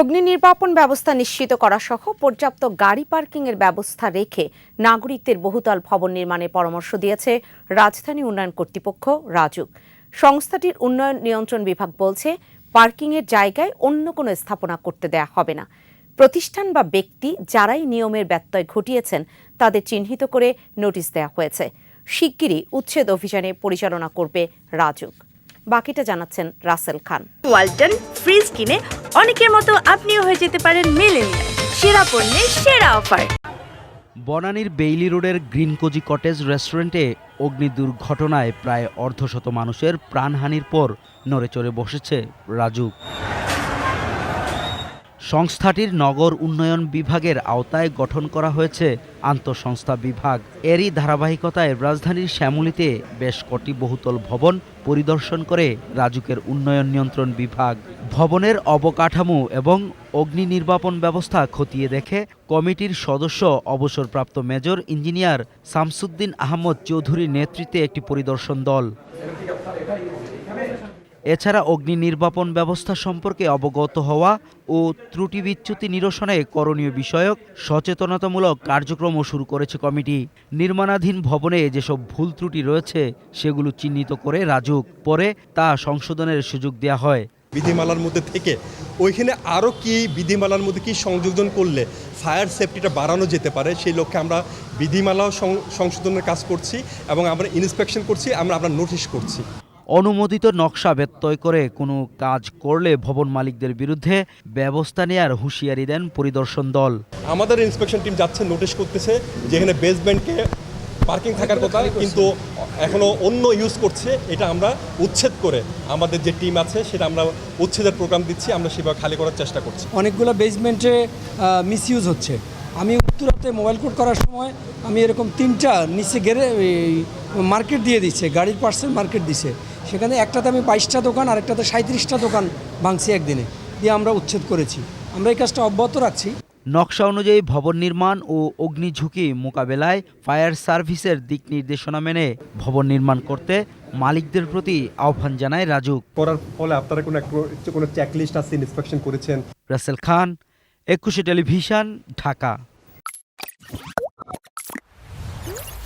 অগ্নি নির্বাপন ব্যবস্থা নিশ্চিত করা সহ পর্যাপ্ত গাড়ি পার্কিংয়ের ব্যবস্থা রেখে নাগরিকদের বহুতল ভবন নির্মাণের পরামর্শ দিয়েছে রাজধানী উন্নয়ন কর্তৃপক্ষ রাজুক। সংস্থাটির উন্নয়ন নিয়ন্ত্রণ বিভাগ বলছে, পার্কিংয়ের জায়গায় অন্য কোনো স্থাপনা করতে দেয়া হবে না। প্রতিষ্ঠান বা ব্যক্তি যারাই নিয়মের ব্যত্যয় ঘটিয়েছেন, তাদের চিহ্নিত করে নোটিশ দেওয়া হয়েছে। শিগগিরই উচ্ছেদ অভিযানে পরিচালনা করবে রাজুক। বাকিটা জানাচ্ছেন রাসেল খান। ওয়ালটন ফ্রিজ কিনে অনেকের মতো আপনিও হয়ে যেতে পারেন মিলেনিয়াল। সেরা পণ্যের সেরা অফার। বনানীর বেইলি রোডের গ্রিন কোজি কটেজ রেস্টুরেন্টে অগ্নি দুর্ঘটনায় প্রায় অর্ধশত মানুষের প্রাণহানির পর নড়েচড়ে বসেছে রাজুক সংস্থাটির নগর উন্নয়ন বিভাগের আওতায় গঠন করা হয়েছে আন্তঃসংস্থা বিভাগ। এরই ধারাবাহিকতায় রাজধানীর শ্যামলীতে বেশ কটি বহুতল ভবন পরিদর্শন করে রাজুকের উন্নয়ন নিয়ন্ত্রণ বিভাগ। ভবনের অবকাঠামো এবং অগ্নি নির্বাপন ব্যবস্থা খতিয়ে দেখে কমিটির সদস্য অবসরপ্রাপ্ত মেজর ইঞ্জিনিয়ার শামসুদ্দিন আহমদ চৌধুরীর নেতৃত্বে একটি পরিদর্শন দল। এছাড়া অগ্নি নির্বাপন ব্যবস্থা সম্পর্কে অবগত হওয়া ও ত্রুটি বিচ্যুতি নিরসনে করণীয় বিষয়ক সচেতনতামূলক কার্যক্রমও শুরু করেছে কমিটি। নির্মাণাধীন ভবনে যেসব ভুল ত্রুটি রয়েছে, সেগুলো চিহ্নিত করে রাজুক। পরে তা সংশোধনের সুযোগ দেওয়া হয়। বিধিমালার মধ্যে থেকে ওইখানে আরও কি বিধিমালার মধ্যে কি সংযোজন করলে ফায়ার সেফটিটা বাড়ানো যেতে পারে, সেই লক্ষ্যে আমরা বিধিমালাও সংশোধনের কাজ করছি এবং আমরা ইন্সপেকশন করছি, আমরা আমরা নোটিশ করছি। অনুমোদিত নকশা ব্যত্যয় করে কোনো কাজ করলে ভবন মালিকদের বিরুদ্ধে ব্যবস্থা নেয়ার হুঁশিয়ারি দেন পরিদর্শন দল। আমাদের ইন্সপেকশন টিম যাচ্ছে নোটিশ করতেছে যেখানে বেসমেন্টকে পার্কিং থাকার কথা কিন্তু এখনও অন্য ইউজ করছে এটা আমরা উচ্ছেদ করে আমাদের যে টিম আছে সেটা আমরা উচ্ছেদের প্রোগ্রাম দিচ্ছি আমরা সেভাবে খালি করার চেষ্টা করছি। অনেকগুলো বেসমেন্টে মিসইউজ হচ্ছে। আমি উত্তরাতে মোবাইল কোড করার সময় আমি এরকম তিনটা নিচে গেড়ে মার্কেট দিয়ে দিচ্ছে গাড়ির পার্সেল মার্কেট দিছে। সেখানে একটাতে আমি বাইশটা দোকান আর একটাতে সাঁত্রিশটা দোকান ভাঙছি একদিনে। দিয়ে আমরা উচ্ছেদ করেছি। আমরা এই কাজটা অব্যাহত রাখছি। নকশা অনুযায়ী ভবন নির্মাণ ও অগ্নি ঝুঁকি মোকাবেলায় ফায়ার সার্ভিসের দিক নির্দেশনা মেনে ভবন নির্মাণ করতে মালিকদের প্রতি আহ্বান জানায় রাজুক। করার ফলে আপনারা কোনো একটা কোনো চেকলিস্ট আছে ইন্সপেকশন করেছেন? রাসেল খান একুশে টেলিভিশন ঢাকা।